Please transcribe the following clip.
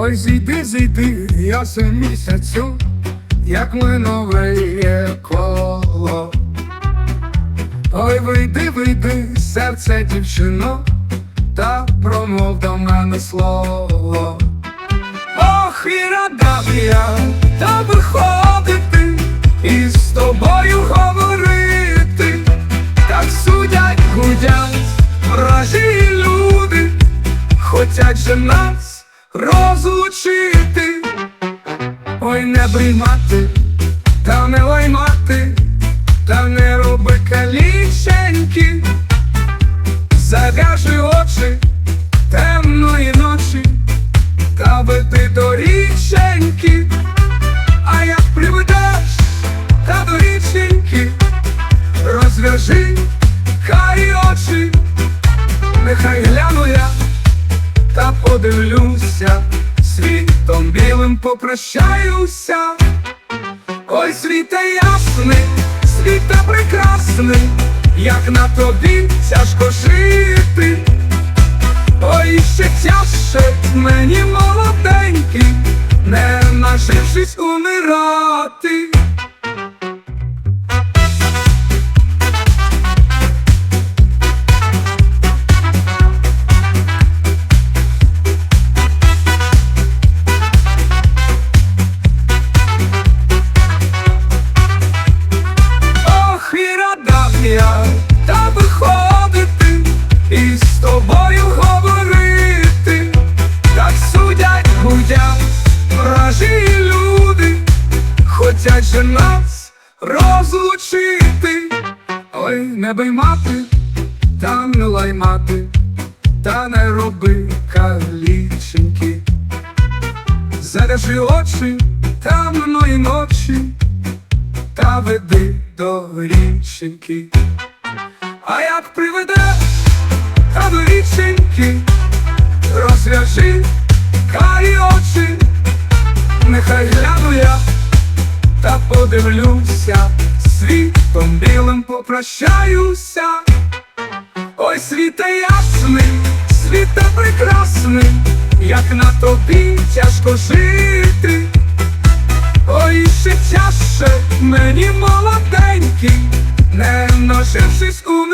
Ой, зійди, зійди, ясен місяцю, як ми нове є коло. Ой, вийди, вийди, серце дівчино, та промов до мене слово. Ох, і рада я та виходити і з тобою говорити, так судять, гудять вражі люди, хотять же нас розлучити. Ой, не приймати, та не лаймати, та не роби каліченьки, зав'яжи очі темної ночі, та веди до річеньки, а як приведеш та до річеньки, розв'яжи карі очі, нехай гляну попрощаюся. Ой, світе ясний, світе прекрасний, як на тобі тяжко жити. Ой, ще тяжче мені молоденький, не нажившись умирати. Хотять же нас розлучити. Ой, не баймати, та не лаймати, та не роби каліченьки. Зав'яжи очі темної ночі та веди до річеньки. А як приведеш та до річеньки, розв'яжи подивлюся, світом білим попрощаюся. Ой, світе ясний, світе прекрасний, як на тобі тяжко жити. Ой, ще тяжче мені молоденький, не нажившись умирати.